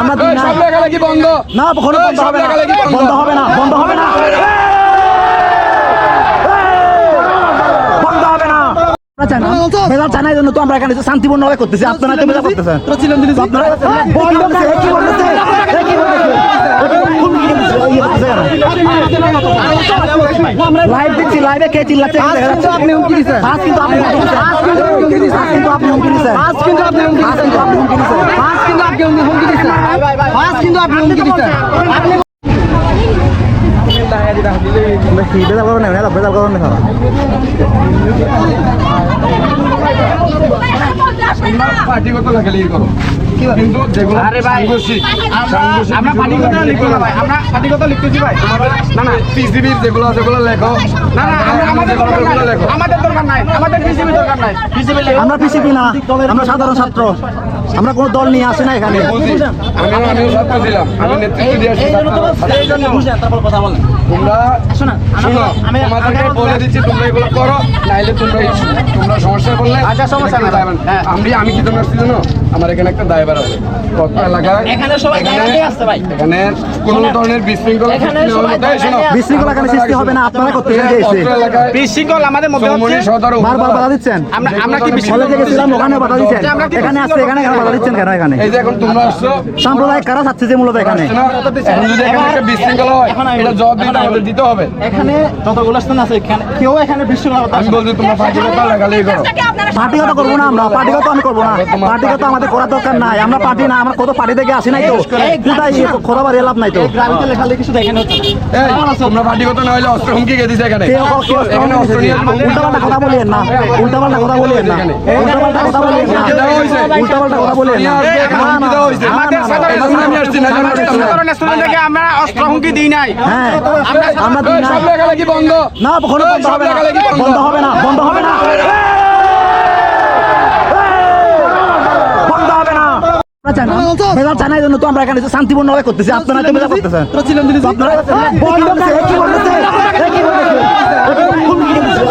আমরা দিই না কখনো বন্ধ হবে না। বন্ধ। হবে না বন্ধ হবে না। জন্য তো আমরা এখানে করতেছি। আপনারা তো করতেছেন? লাইভ লাইভে কে চিল্লাচ্ছে? আপনি হুমকি দিচ্ছেন। আজ কিন্তু আপনি হুমকি দিচ্ছেন। আজ কিন্তু হুমকি দিচ্ছেন। আজ কিন্তু আপনি হুমকি দিচ্ছেন। আজ কিন্তু আপনি হুমকি দিচ্ছেন আজ কিন্তু আপনি হুমকি দিচ্ছেন আজ কিন্তু আপনি হুমকি দিচ্ছেন আজ কিন্তু আপনি হুমকি দিচ্ছেন আপনি না না পার্টিগত করো কিন্তু যেগুলো সাংঘর্ষিক সাংঘর্ষিক আমরা পার্টিগত লিখব না ভাই আমরা পার্টিগত লিখতেছি ভাই না না পিসিবির যেগুলো যেগুলো লেখো না না আমাদের দরকার নাই আমাদের দরকার নাই আমাদের পিসিবি দরকার নাই পিসিবি আমরা পিসিপি না আমরা সাধারণ ছাত্র। আমরা কোনো দল নিয়ে আসি না এখানে। তোমরা আমি বলে দিচ্ছি তোমরা এগুলো করো। নাইলে তোমরা তোমরা সমস্যা করলে আচ্ছা, সমস্যা। দায়ভার। হ্যাঁ। আমি আমি কি তোমরা আসছি জানো? আমার এখানে একটা দায়বার আছে। কত এলাকায় এখানে সবাই এখানে- দায়ভারই ভাই। এখানে কোনো ধরনের বিশৃঙ্খলা এখানে সবাই শোনো, বিশৃঙ্খলা এখানে সৃষ্টি হবে না? আপনারা করতে গিয়েছে বিশৃঙ্খল আমাদের মধ্যে হচ্ছে সদর বারবার বাধা দিচ্ছেন। আমরা আমরা কি বিশৃঙ্খল গেছিলাম ওখানে বাধা দিচ্ছেন। এখানে আসছে এখানে এখানে বাধা দিচ্ছেন কেন এখানে? এই যে এখন তোমরা আসছো। সাম্প্রদায়িক কারা চাচ্ছে যে মূলত এখানে? এখন যদি এখানে একটা বিশৃঙ্খলা হয় এটা জবাব দিতে হবে। এখানে যতগুলো স্থান আছে এখানে কেউ এখানে বিশৃঙ্খলা আমি তোমরা পার্টিগত লেখালেখি করো পার্টিগত করব না আমরা পার্টিগত আমি করব না পার্টিগত আমাদের করার দরকার নাই আমরা পার্টি না আমরা কত পার্টি থেকে আসি নাই তো কোথায় খোদা বাড়ি লাভ নাই তো এই, তোমরা পার্টিগত না হলে অস্ত্র হুমকি কে দিছে এখানে উল্টাপাল্টা কথা বলিয়েন না উল্টাপাল্টা কথা বলিয়েন না উল্টাপাল্টা কথা বলিয়েন না। উল্টাপাল্টা কথা বলিয়েন না আমরা অস্ত্র হুমকি দিই নাই হ্যাঁ আমরা না সব বন্ধ না বন্ধ হবে না বন্ধ। বন্ধ হবে না বন্ধ হবে না জন্য তো আমরা এখানে করতেছি আপনারা তো করতেছেন?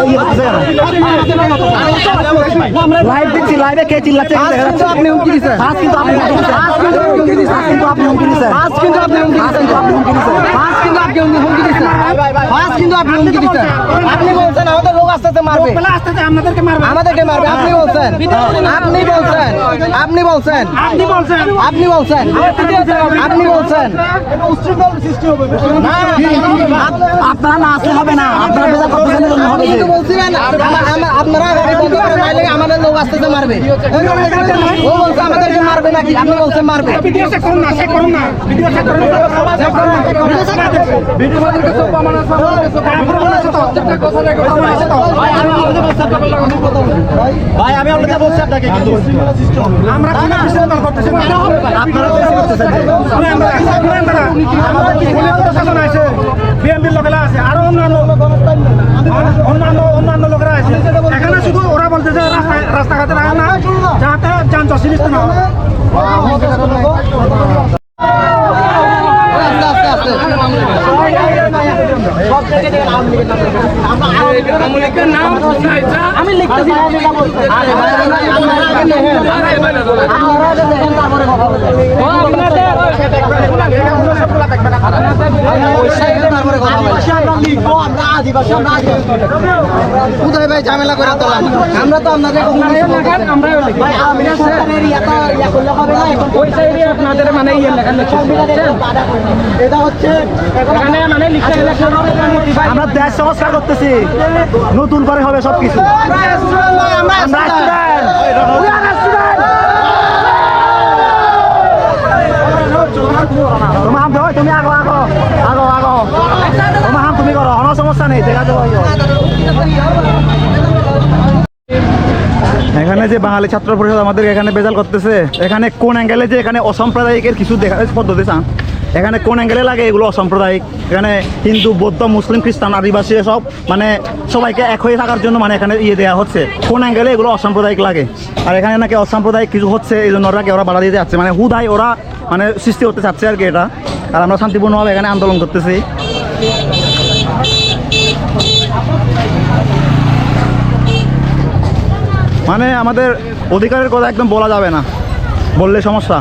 ইয়ে? লাইভ দিচ্ছি লাইভে কে চিল্লাচ্ছে আপনি হুমকি দিচ্ছেন আজ কিন্তু আপনি হুমকি দিচ্ছেন আজ কিন্তু হুমকি দিচ্ছেন আজ কিন্তু আপনি হুমকি দিচ্ছেন আজ কিন্তু আপনি হুমকি দিচ্ছেন আজ কিন্তু আপনি হুমকি দিচ্ছেন আজ কিন্তু আপনি হুমকি দিচ্ছেন আজ কিন্তু আপনি হুমকি দিচ্ছেন আপনি বলছেন আমাদের লোক আস্তে আস্তে মারবে। আমাদেরকে মারবে। আমাদেরকে মারবে আপনি বলছেন। আপনি বলছেন আপনি বলছেন। আপনি বলছেন। আপনি বলছেন। আপনি বলছেন না, আপনারা না আসলে হবে না আপনারা বেজা করতেছেন জন্য হবে যে। আপনারা গাড়ি বন্ধ করে নাইলে আমাদের লোক আসতে আসতে মারবে ও বলছে আমাদেরকে মারবে নাকি আপনি বলছেন মারবে ভিডিও চেক করুন না চেক করুন না ভিডিও চেক করুন ভাই, আমি আপনাকে বলছি আপনাকে আমরা কোনো করতেছি? না আপনারা বেশি করতেছেন প্রশাসন আছে। বিএমপির লোকেরা আছে, আরও অন্যান্য অন্যান্য অন্যান্য লোকেরা আছে। এখানে শুধু ওরা বলতেছে রাস্তাঘাটে রাখা না, যাতে যান চসিলিস্ট না হয়। আমি লিখতেছি উদয় ভাই ঝামেলা করে তোলাম আমরা তো আপনাদের আপনাদের মানে এটা হচ্ছে আমরা দেশ সংস্কার করতেছি। নতুন করে হবে সবকিছু। আমরা আমরা student। তোমার হাম ধর, তুমি আগো আগো আগো আগো। তোমার হাম তুমি করো কোনো সমস্যা নেই, দেখা যাব এখানে যে বাঙালি ছাত্র পরিষদ আমাদের এখানে বেজাল করতেছে, এখানে কোন অ্যাঙ্গেলে যে এখানে অসাম্প্রদায়িকের কিছু দেখা পদ্ধতি চান? এখানে কোন অ্যাঙ্গেলে লাগে এগুলো অসাম্প্রদায়িক? এখানে হিন্দু, বৌদ্ধ, মুসলিম, খ্রিস্টান, আদিবাসী সব মানে সবাইকে এক হয়ে থাকার জন্য মানে এখানে ইয়ে দেওয়া হচ্ছে। কোন অ্যাঙ্গেলে এগুলো অসাম্প্রদায়িক লাগে? আর এখানে নাকি অসাম্প্রদায়িক কিছু হচ্ছে, এই জন্য ওরা ওরা বাধা দিতে যাচ্ছে। মানে হুদাই ওরা মানে সৃষ্টি হতে চাচ্ছে আর কি এটা। আর আমরা শান্তিপূর্ণভাবে এখানে আন্দোলন করতেছি। মানে আমাদের অধিকারের কথা একদম বলা যাবে না। বললে সমস্যা।